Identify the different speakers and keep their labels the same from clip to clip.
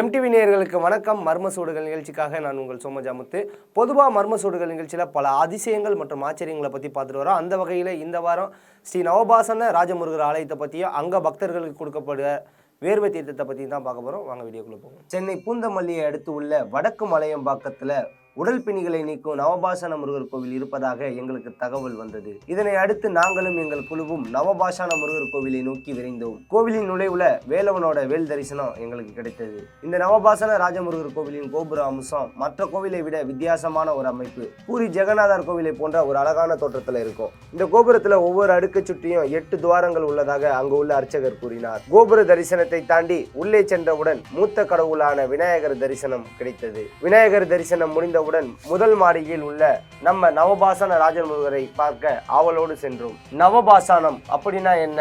Speaker 1: MTV நேயர்களுக்கு வணக்கம். மர்ம சூடுகள் நிகழ்ச்சிக்காக நான் உங்கள் சோமஜாமுத்து. பொதுவாக மர்ம சூடுகள் நிகழ்ச்சியில் பல அதிசயங்கள் மற்றும் ஆச்சரியங்களை பற்றி பார்த்துட்டு வரோம். அந்த வகையில் இந்த வாரம் ஸ்ரீ நவபாசன ராஜமுருகர் ஆலயத்தை பற்றியும் அங்கே பக்தர்களுக்கு கொடுக்கப்படுற வேர்வை தீர்த்தத்தை பற்றி தான் பார்க்க போகிறோம் வாங்க வீடியோக்குள்ளே போவோம். சென்னை பூந்தமல்லியை அடுத்து உள்ள வடக்கு மலையம்பாக்கத்தில் உடல் பிணிகளை நீக்கும் நவபாஷான முருகர் கோவில் இருப்பதாக எங்களுக்கு தகவல் வந்தது. இதனை அடுத்து நாங்களும் எங்கள் குழுவும் நவபாஷான முருகர் கோவிலை நோக்கி விரைந்தோம். கோவிலின் நுழைவுல வேலவனோட வேல் தரிசனம் எங்களுக்கு கிடைத்தது. இந்த நவபாசன ராஜமுருகர் கோவிலின் கோபுர அம்சம் மற்ற கோவிலை விட வித்தியாசமான ஒரு அமைப்பு. பூரி ஜெகநாதர் கோவிலை போன்ற ஒரு அழகான தோற்றத்துல இருக்கும். இந்த கோபுரத்துல ஒவ்வொரு அடுக்கு சுற்றியும் எட்டு துவாரங்கள் உள்ளதாக அங்கு உள்ள அர்ச்சகர் கூறினார். கோபுர தரிசனத்தை தாண்டி உள்ளே சென்றவுடன் மூத்த கடவுளான விநாயகர் தரிசனம் கிடைத்தது. விநாயகர் தரிசனம் முடிந்த முடிந்தவுடன் முதல் மாடியில் உள்ள நம்ம நவபாசன ராஜமுருகரை பார்க்க ஆவலோடு சென்றோம். நவபாசானம் அப்படின்னா என்ன?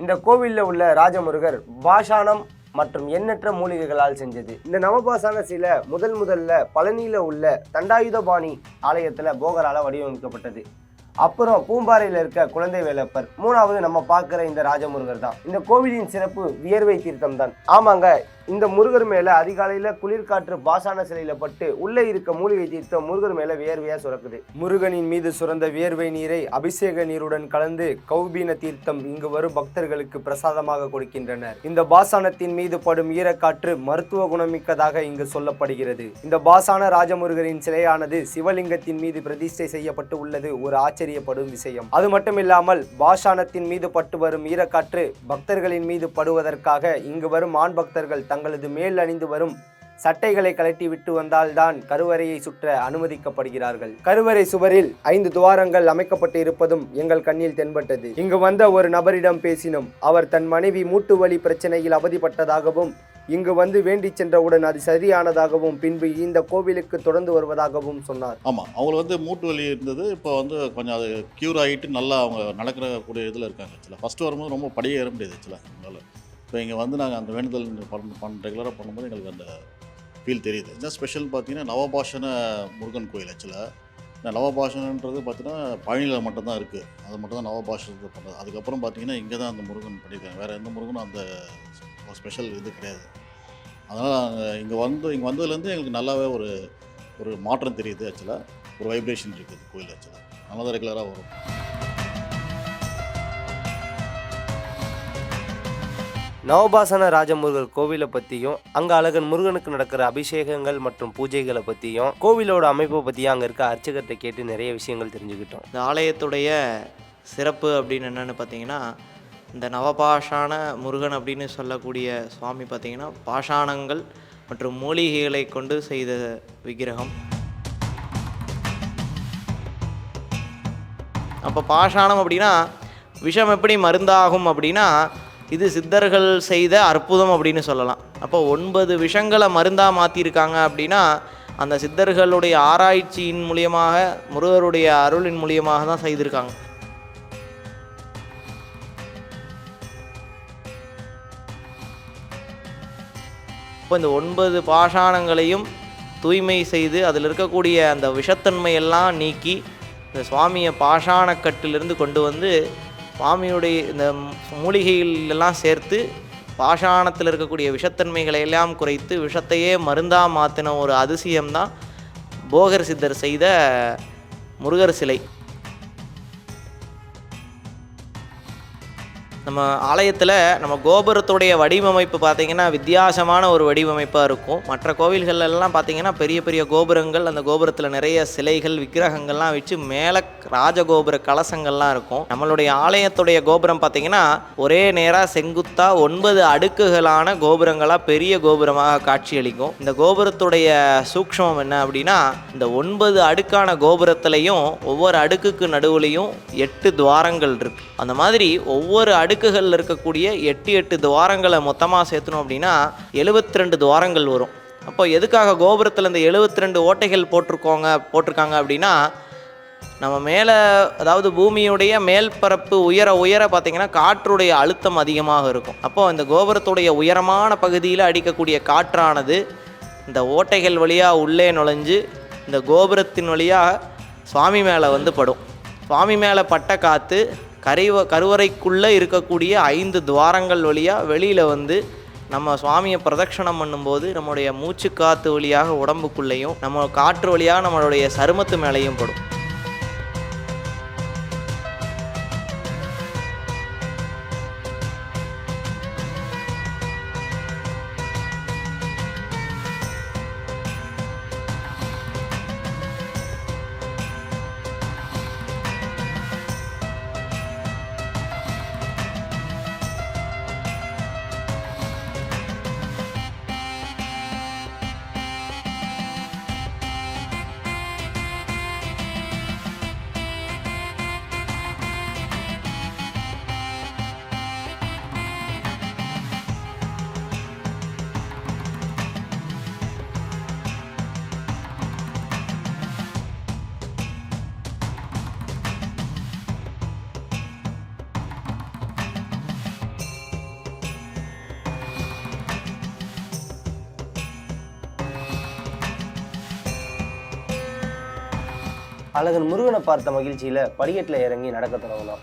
Speaker 1: இந்த கோவிலில் உள்ள ராஜமுருகர் பாஷானம் மற்றும் எண்ணற்ற மூலிகைகளால் செஞ்சது. இந்த நவபாசான சிலை முதல் முதல்ல பழனியில் உள்ள தண்டாயுதபாணி ஆலயத்தில் போகரால வடிவமைக்கப்பட்டது. அப்புறம் பூம்பாறையில் இருக்க குழந்தை வேலப்பர். மூணாவது நம்ம பார்க்குற இந்த ராஜமுருகர் தான். இந்த கோவிலின் சிறப்பு வியர்வை தீர்த்தம் தான் ஆமாங்க இந்த முருகர் மேலே அதிகாலையில் குளிர்காற்று பாசான சிலையில பட்டு உள்ளே இருக்க மூலிகை தீர்த்தம் முருகர் மேலே வியர்வையாக சுரக்குது. முருகனின் மீது சுரந்த வியர்வை நீரை அபிஷேக நீருடன் கலந்து கௌபீன தீர்த்தம் இங்கு வரும் பக்தர்களுக்கு பிரசாதமாக கொடுக்கின்றனர். இந்த பாசானத்தின் மீது படும் ஈரக்காற்று மருத்துவ குணமிக்கதாக இங்கு சொல்லப்படுகிறது. இந்த பாசான ராஜமுருகரின் சிலையானது சிவலிங்கத்தின் மீது பிரதிஷ்டை செய்யப்பட்டு உள்ளது ஒரு ஆச்சரியப்படும் விஷயம். அது மட்டுமில்லாமல் பாஷானத்தின் மீது பட்டு வரும் ஈரக்காற்று பக்தர்களின் மீது படுவதற்காக இங்கு வரும் ஆண் பக்தர்கள் தங்களது மேல் அணிந்து வரும் சட்டைகளை கழட்டி விட்டு வந்தால்தான் கருவறையை சுற்ற அனுமதிக்கப்படுகிறார்கள். கருவறை சுவரில் ஐந்து துவாரங்கள் அமைக்கப்பட்டு இருப்பதும் எங்கள் கண்ணில் தென்பட்டது. இங்கு வந்த ஒரு நபரிடம் பேசினோம். அவர் தன் மனைவி மூட்டு வலி பிரச்சனையில் அவதிப்பட்டதாகவும் இங்கு வந்து வேண்டிச் சென்றவுடன் அது சரியானதாகவும் பின்பு இந்த கோவிலுக்கு தொடர்ந்து வருவதாகவும் சொன்னார்.
Speaker 2: ஆமாம் அவங்களுக்கு வந்து மூட்டு வலி இருந்தது. இப்போ வந்து கொஞ்சம் அது க்யூர் ஆகிட்டு நல்லா அவங்க நடக்கிற கூடிய இதில் இருக்காங்க. ஆக்சுவலாக ஃபஸ்ட்டு வரும்போது ரொம்ப படியே ஏற முடியாது ஆக்சுவலாக ஸோ இப்போ இங்கே வந்து நாங்கள் அந்த வேண்டுதல் பண்ண பண்ண ரெகுலராக பண்ணும்போது எங்களுக்கு அந்த ஃபீல் தெரியுது. இந்த ஸ்பெஷல் பார்த்தீங்கன்னா நவபாஷன முருகன் கோயில் ஆக்சுவலாக இந்த நவபாஷனன்றது பார்த்தீங்கன்னா பழனியில் மட்டும்தான் இருக்குது அது மட்டும் தான் நவபாஷனத்தை பண்ணுறது அதுக்கப்புறம் பார்த்தீங்கன்னா இங்கே தான் அந்த முருகன் பண்ணியிருக்காங்க. வேறு எந்த முருகனும் அந்த ஸ்பெஷல் இது கிடையாது. அதனால் நாங்கள் இங்கே வந்து இங்கே வந்ததுலேருந்து எங்களுக்கு நல்லாவே ஒரு ஒரு மாற்றம் தெரியுது ஆக்சுவலாக ஒரு வைப்ரேஷன் இருக்குது கோயில் ஆக்சுவலாக நல்லா தான் ரெகுலராக வரும்.
Speaker 1: நவபாசன ராஜமுருகர் கோவிலை பற்றியும் அங்கே அழகன் முருகனுக்கு நடக்கிற அபிஷேகங்கள் மற்றும் பூஜைகளை பற்றியும் கோவிலோட அமைப்பை பற்றியும் அங்கே இருக்க அர்ச்சகர்கிட்ட கேட்டு நிறைய விஷயங்கள் தெரிஞ்சுக்கிட்டோம்.
Speaker 3: இந்த ஆலயத்துடைய சிறப்பு அப்படின்னு என்னென்னு பார்த்தீங்கன்னா இந்த நவபாஷான முருகன் அப்படின்னு சொல்லக்கூடிய சுவாமி பார்த்தீங்கன்னா பாஷாணங்கள் மற்றும் மூலிகைகளை கொண்டு செய்த விக்கிரகம். அப்போ பாஷாணம் அப்படின்னா விஷம் எப்படி மருந்தாகும் அப்படின்னா இது சித்தர்கள் செய்த அற்புதம் அப்படின்னு சொல்லலாம். அப்போ ஒன்பது விஷங்களை மருந்தாக மாற்றிருக்காங்க அப்படின்னா அந்த சித்தர்களுடைய ஆராய்ச்சியின் மூலியமாக முருகருடைய அருளின் மூலியமாக தான் செய்திருக்காங்க. இப்போ இந்த ஒன்பது பாஷாணங்களையும் தூய்மை செய்து அதில் இருக்கக்கூடிய அந்த விஷத்தன்மை எல்லாம் நீக்கி இந்த சுவாமியை பாஷாணக்கட்டிலிருந்து கொண்டு வந்து சுவாமியுடைய இந்த மூலிகைகளெல்லாம் சேர்த்து பாஷாணத்தில் இருக்கக்கூடிய விஷத்தன்மைகளை எல்லாம் குறைத்து விஷத்தையே மருந்தாக மாற்றின ஒரு அதிசயம்தான் போகர் சித்தர் செய்த முருகர் சிலை. நம்ம ஆலயத்தில் நம்ம கோபுரத்துடைய வடிவமைப்பு பார்த்திங்கன்னா வித்தியாசமான ஒரு வடிவமைப்பாக இருக்கும். மற்ற கோவில்கள்லாம் பார்த்திங்கன்னா பெரிய பெரிய கோபுரங்கள் அந்த கோபுரத்தில் நிறைய சிலைகள் விக்கிரகங்கள்லாம் வச்சு மேலே ராஜகோபுர கலசங்கள்லாம் இருக்கும். நம்மளுடைய ஆலயத்துடைய கோபுரம் பார்த்திங்கன்னா ஒரே நேராக செங்குத்தாக ஒன்பது அடுக்குகளான கோபுரங்களாக பெரிய கோபுரமாக காட்சியளிக்கும். இந்த கோபுரத்துடைய சூக்ஷ்மம் என்ன அப்படின்னா இந்த ஒன்பது அடுக்கான கோபுரத்துலேயும் ஒவ்வொரு அடுக்குக்கு நடுவுலையும் எட்டு துவாரங்கள் இருக்கு. அந்த மாதிரி ஒவ்வொரு அடுக்குகளில் இருக்கக்கூடிய எட்டு எட்டு துவாரங்களை மொத்தமாக சேர்த்தணும் அப்படின்னா எழுபத்தி ரெண்டு துவாரங்கள் வரும். அப்போ எதுக்காக கோபுரத்தில் இந்த எழுபத்தி ரெண்டு ஓட்டைகள் போட்டிருக்கோங்க போட்டிருக்காங்க அப்படின்னா நம்ம மேலே அதாவது பூமியுடைய மேல்பரப்பு உயர உயர பார்த்திங்கன்னா காற்றுடைய அழுத்தம் அதிகமாக இருக்கும். அப்போ இந்த கோபுரத்துடைய உயரமான பகுதியில் அடிக்கக்கூடிய காற்றானது இந்த ஓட்டைகள் வழியாக உள்ளே நுழைஞ்சு இந்த கோபுரத்தின் வழியாக சுவாமி மேலே வந்து படும். சுவாமி மேலே பட்ட காற்று கரைவ கருவறைக்குள்ளே இருக்கக்கூடிய ஐந்து துவாரங்கள் வழியாக வெளியில் வந்து நம்ம சுவாமியை பிரதட்சணம் பண்ணும்போது நம்முடைய மூச்சு காற்று வழியாக உடம்புக்குள்ளேயும் நம்ம காற்று வழியாக நம்மளுடைய சருமத்து மேலேயும் படும்.
Speaker 1: அழகன் முருகனை பார்த்த மகிழ்ச்சியில் படிக்கட்டில் இறங்கி நடக்க தொடங்கினோம்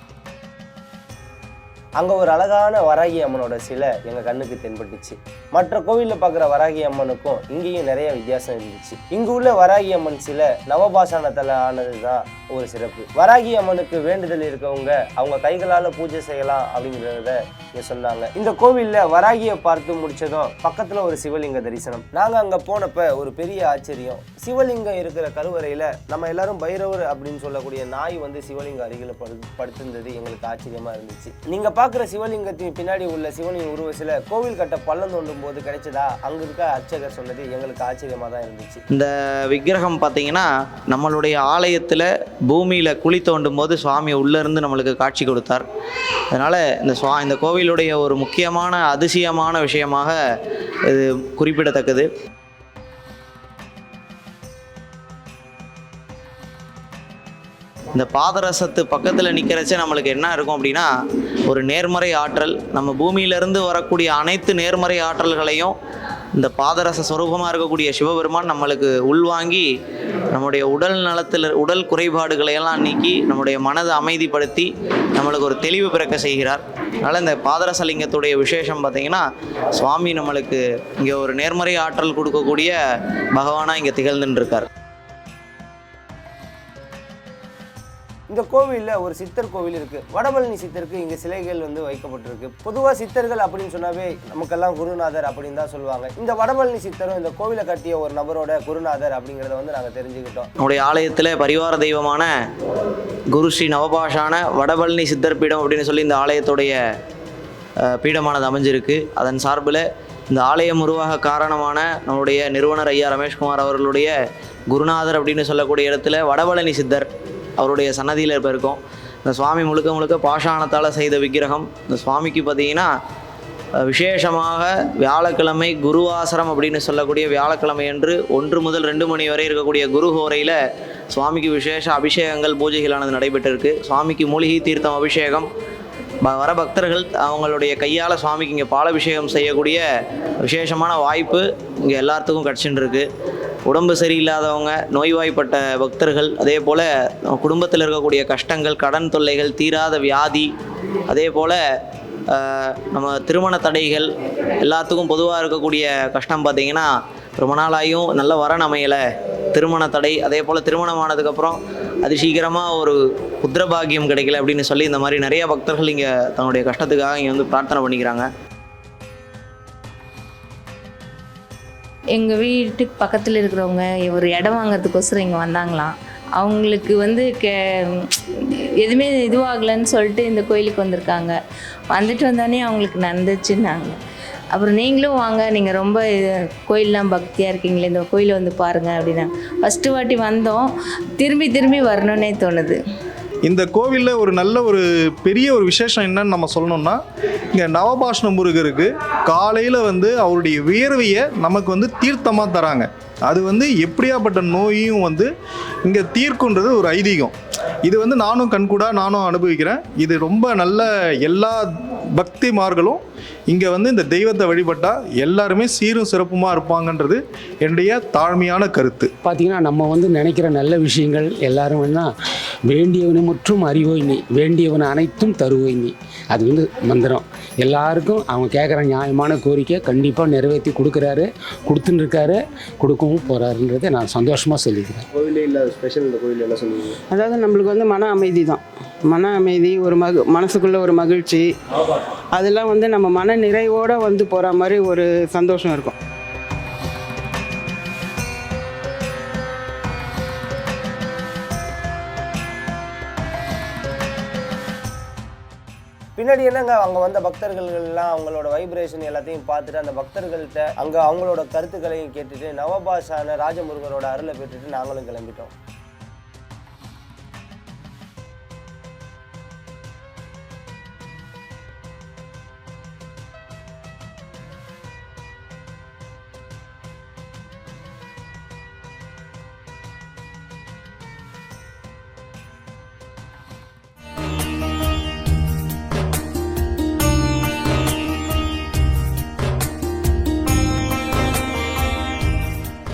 Speaker 1: அங்கே ஒரு அழகான வராகி அம்மனோட சிலை எங்கள் கண்ணுக்கு தென்பட்டுச்சு. மற்ற கோவிலில் பார்க்குற வராகி அம்மனுக்கும் இங்கேயும் நிறைய வித்தியாசம் இருந்துச்சு. இங்கு உள்ள வராகி அம்மன் சில நவபாஷாணத்தில் ஆனது தான் ஒரு சிறப்பு. வராகி அம்மனுக்கு வேண்டுதல் இருக்கவங்க அவங்க கைகளால் பூஜை செய்யலாம் அப்படிங்கிறத இங்கே சொன்னாங்க. இந்த கோவிலில் வராகியை பார்த்து முடிச்சதும் பக்கத்தில் ஒரு சிவலிங்க தரிசனம். நாங்கள் அங்கே போனப்ப ஒரு பெரிய ஆச்சரியம். சிவலிங்கம் இருக்கிற கருவறையில் நம்ம எல்லாரும் பைரவர் அப்படின்னு சொல்லக்கூடிய நாய் வந்து சிவலிங்கம் அருகில் படு படுத்திருந்தது எங்களுக்கு ஆச்சரியமாக இருந்துச்சு. நீங்கள் பார்க்குற சிவலிங்கத்தின் பின்னாடி உள்ள சிவனின் உருவ சில கோவில் கட்ட பள்ளம் தோண்டும் போது கிடைச்சதா? அங்கே இருக்க அர்ச்சகர் சொன்னது எங்களுக்கு ஆச்சரியமாக தான் இருந்துச்சு.
Speaker 3: இந்த விக்கிரகம் பார்த்தீங்கன்னா நம்மளுடைய ஆலயத்தில் பூமியில் குழி தோண்டும் போது சுவாமி உள்ளேருந்து நம்மளுக்கு காட்சி கொடுத்தார். அதனால் இந்த சுவா இந்த கோவிலுடைய ஒரு முக்கியமான அதிசயமான விஷயமாக இது குறிப்பிடத்தக்கது. இந்த பாதரசத்து பக்கத்தில் நிற்கிறச்ச நம்மளுக்கு என்ன இருக்கும் அப்படின்னா ஒரு நேர்மறை ஆற்றல் நம்ம பூமியிலிருந்து வரக்கூடிய அனைத்து நேர்மறை ஆற்றல்களையும் இந்த பாதரச சுரூபமாக இருக்கக்கூடிய சிவபெருமான் நம்மளுக்கு உள்வாங்கி நம்முடைய உடல் நலத்தில் உடல் குறைபாடுகளை எல்லாம் நீக்கி நம்முடைய மனதை அமைதிப்படுத்தி நம்மளுக்கு ஒரு தெளிவு பிறக்க செய்கிறார். அதனால் இந்த பாதரசலிங்கத்துடைய விசேஷம் பார்த்தீங்கன்னா சுவாமி நம்மளுக்கு இங்கே ஒரு நேர்மறை ஆற்றல் கொடுக்கக்கூடிய பகவானாக இங்கே திகழ்ந்துட்டுருக்கார்
Speaker 1: இந்த கோவிலில் ஒரு சித்தர் கோவில் இருக்குது வடபழனி சித்தருக்கு இங்கே சிலைகள் வந்து வைக்கப்பட்டிருக்கு. பொதுவாக சித்தர்கள் அப்படின்னு சொன்னாவே நமக்கெல்லாம் குருநாதர் அப்படின்னு தான் சொல்லுவாங்க. இந்த வடபழனி சித்தரும் இந்த கோவிலை கட்டிய ஒரு நபரோட குருநாதர் அப்படிங்கிறத வந்து நாங்கள் தெரிஞ்சுக்கிட்டோம்.
Speaker 3: நம்முடைய ஆலயத்தில் பரிவார தெய்வமான குரு ஸ்ரீ நவபாஷான வடபழனி சித்தர் பீடம் அப்படின்னு சொல்லி இந்த ஆலயத்துடைய பீடமானது அமைஞ்சிருக்கு. அதன் சார்பில் இந்த ஆலயம் உருவாக காரணமான நம்முடைய நிறுவனர் ஐயா ரமேஷ்குமார் அவர்களுடைய குருநாதர் அப்படின்னு சொல்லக்கூடிய இடத்துல வடபழனி சித்தர் அவருடைய சன்னதியில் இப்போ இருக்கும். இந்த சுவாமி முழுக்க முழுக்க பாஷாணத்தால் செய்த விக்கிரகம். இந்த சுவாமிக்கு பார்த்தீங்கன்னா விசேஷமாக வியாழக்கிழமை குருவாசரம் அப்படின்னு சொல்லக்கூடிய வியாழக்கிழமை அன்று ஒன்று முதல் ரெண்டு மணி வரை இருக்கக்கூடிய குரு ஹோரையில் சுவாமிக்கு விசேஷ அபிஷேகங்கள் பூஜைகளானது நடைபெற்றிருக்கு. சுவாமிக்கு மூலிகை தீர்த்தம் அபிஷேகம். வர பக்தர்கள் அவங்களுடைய கையால் சுவாமிக்கு இங்கே பாலாபிஷேகம் செய்யக்கூடிய விசேஷமான வாய்ப்பு இங்கே எல்லாத்துக்கும் கிடச்சின்னு இருக்குது உடம்பு சரியில்லாதவங்க நோய்வாய்ப்பட்ட பக்தர்கள் அதே போல் குடும்பத்தில் இருக்கக்கூடிய கஷ்டங்கள் கடன் தொல்லைகள் தீராத வியாதி அதே போல் நம்ம திருமண தடைகள் எல்லாத்துக்கும் பொதுவாக இருக்கக்கூடிய கஷ்டம் பார்த்தீங்கன்னா ரொம்ப நாளாயும் நல்ல வரன் அமையலை. திருமண தடை அதே போல் திருமணம் ஆனதுக்கப்புறம் அது சீக்கிரமாக ஒரு புத்திரபாகியம் கிடைக்கல அப்படின்னு சொல்லி இந்த மாதிரி நிறைய பக்தர்கள் இங்கே தன்னுடைய கஷ்டத்துக்காக இங்கே வந்து பிரார்த்தனை பண்ணிக்கிறாங்க.
Speaker 4: எங்கள் வீட்டுக்கு பக்கத்தில் இருக்கிறவங்க ஒரு இடம் வாங்கிறதுக்கோசரம் இங்கே வந்தாங்களாம். அவங்களுக்கு வந்து கே எதுவுமே இதுவாகலைன்னு சொல்லிட்டு இந்த கோயிலுக்கு வந்திருக்காங்க. வந்துட்டு வந்தோடனே அவங்களுக்கு நடந்துச்சுன்னாங்க. அப்புறம் நீங்களும் வாங்க நீங்கள் ரொம்ப கோயிலெலாம் பக்தியாக இருக்கீங்களே இந்த கோயிலை வந்து பாருங்கள் அப்படின்னா. ஃபஸ்ட்டு வாட்டி வந்தோம். திரும்பி திரும்பி வரணுன்னே தோணுது.
Speaker 5: இந்த கோவிலில் ஒரு நல்ல ஒரு பெரிய ஒரு விசேஷம் என்னன்னு நம்ம சொல்லணும்னா இங்கே நவபாஷ்ண முருகருக்கு காலையில் வந்து அவருடைய வியர்வையை நமக்கு வந்து தீர்த்தமாக தராங்க. அது வந்து எப்படியாப்பட்ட நோயும் வந்து இங்கே தீர்க்குன்றது ஒரு ஐதீகம். இது வந்து நானும் கண்கூடாக நானும் அனுபவிக்கிறேன். இது ரொம்ப நல்ல எல்லா பக்திமார்களும் இங்கே வந்து இந்த தெய்வத்தை வழிபட்டால் எல்லாருமே சீரும் சிறப்புமாக இருப்பாங்கன்றது என்னுடைய தாழ்மையான கருத்து.
Speaker 6: பார்த்தீங்கன்னா நம்ம வந்து நினைக்கிற நல்ல விஷயங்கள் எல்லாரும் வேணா வேண்டியவனை முற்றும் அறிவோய் நீ வேண்டியவன் அனைத்தும் தருவோய் நீ. அது வந்து மந்திரம். எல்லாருக்கும் அவங்க கேட்குற நியாயமான கோரிக்கை கண்டிப்பாக நிறைவேற்றி கொடுக்குறாரு கொடுத்துன்னு இருக்காரு கொடுக்கவும் போகிறாருன்றதை நான் சந்தோஷமாக சொல்லிக்கிறேன்.
Speaker 1: கோவிலே இல்லாத ஸ்பெஷல் இந்த கோவில் என்ன சொல்லுவீங்க?
Speaker 7: அதாவது நம்மளுக்கு வந்து மன அமைதி தான். மன அமைதி ஒரு மக மனசுக்குள்ள ஒரு மகிழ்ச்சி. அதெல்லாம் வந்து நம்ம மன நிறைவோட வந்து போகிற மாதிரி ஒரு சந்தோஷம் இருக்கும்.
Speaker 1: பின்னாடி என்னங்க அங்கே வந்த பக்தர்கள்லாம் அவங்களோட வைப்ரேஷன் எல்லாத்தையும் பார்த்துட்டு அந்த பக்தர்கள்ட்ட அங்கே அவங்களோட கருத்துக்களையும் கேட்டுட்டு நவபாஷான ராஜமுருகரோட அருளை பெற்றுட்டு நாங்களும் கிளம்பிட்டோம்.